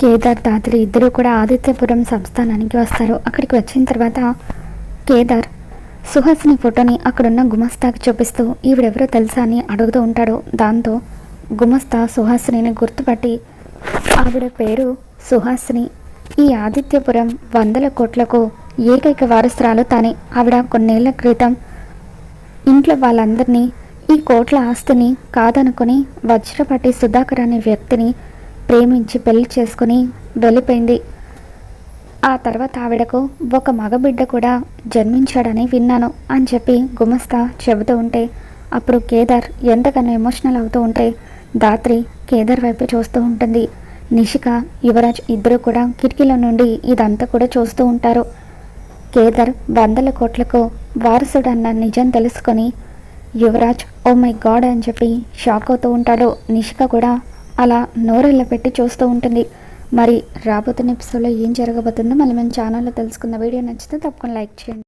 కేదార్ దాతలు ఇద్దరూ కూడా ఆదిత్యపురం సంస్థానానికి వస్తారు. అక్కడికి వచ్చిన తర్వాత కేదార్ సుహాసిని ఫోటోని అక్కడున్న గుమస్తాకి చూపిస్తూ ఈవిడెవరో తెలుసా? అని అడుగుతూ ఉంటాడు. దాంతో గుమస్తా సుహాసినిని గుర్తుపట్టి ఆవిడ పేరు సుహాసిని. ఈ ఆదిత్యపురం వందల కోట్లకు ఏకైక వారసురాలు తానే. ఆవిడ కొన్నేళ్ళ క్రితం ఇంట్లో వాళ్ళందరినీ ఈ కోట్ల ఆస్తిని కాదనుకుని వజ్రపట్టి సుధాకర్ అనే వ్యక్తిని ప్రేమించి పెళ్ళి చేసుకుని వెళ్ళిపోయింది. ఆ తర్వాత ఆవిడకు ఒక మగబిడ్డ కూడా జన్మించాడని విన్నాను అని చెప్పి గుమస్తా చెబుతూ ఉంటే అప్పుడు కేదార్ ఎంతగానో ఎమోషనల్ అవుతూ ఉంటే దాత్రి కేదార్ వైపు చూస్తూ ఉంటుంది. నిషిక యువరాజ్ ఇద్దరు కూడా కిటికీల నుండి ఇదంతా కూడా చూస్తూ ఉంటారు. కేదార్ వందల కోట్లకు వారసుడన్న నిజం తెలుసుకొని యువరాజ్ ఓ మై గాడ్ అని చెప్పి షాక్ అవుతూ ఉంటాడు. నిషిక కూడా అలా నోరెళ్ళ పెట్టి చూస్తూ ఉంటుంది. మరి రాబోతున్న ఎపిసోడ్లో ఏం జరగబోతుందో మళ్ళీ మన ఛానల్లో తెలుసుకున్న వీడియో నచ్చితే తప్పకుండా లైక్ చేయండి.